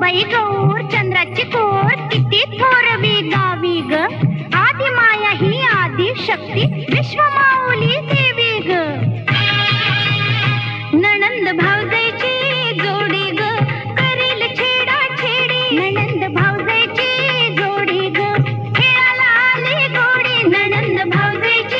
बाई गौर चंद्राची कोर किती थोरवी गावी ग. आदि माया ही आदि शक्ती विश्वमाऊली देवी ग. नणंद भावजायची जोडी ग. करील छेडा छेडी नणंद भावजायची जोडी ग. खेळाला आली गोडी. नणंद भावजायची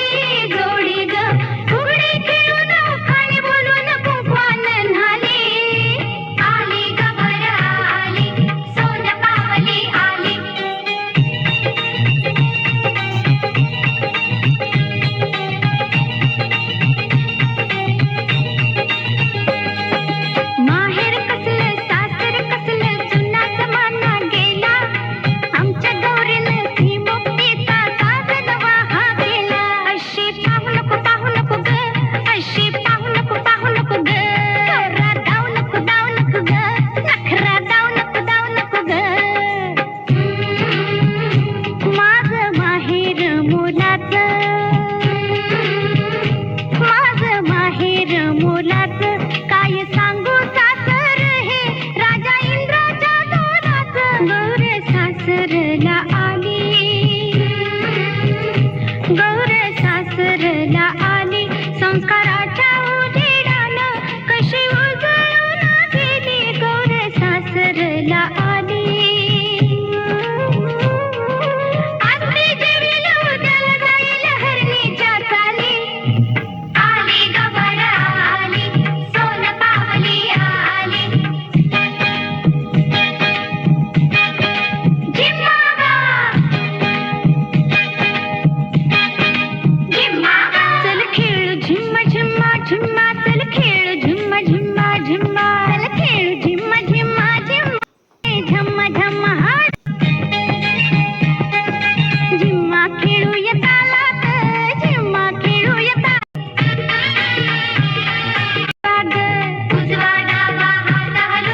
go.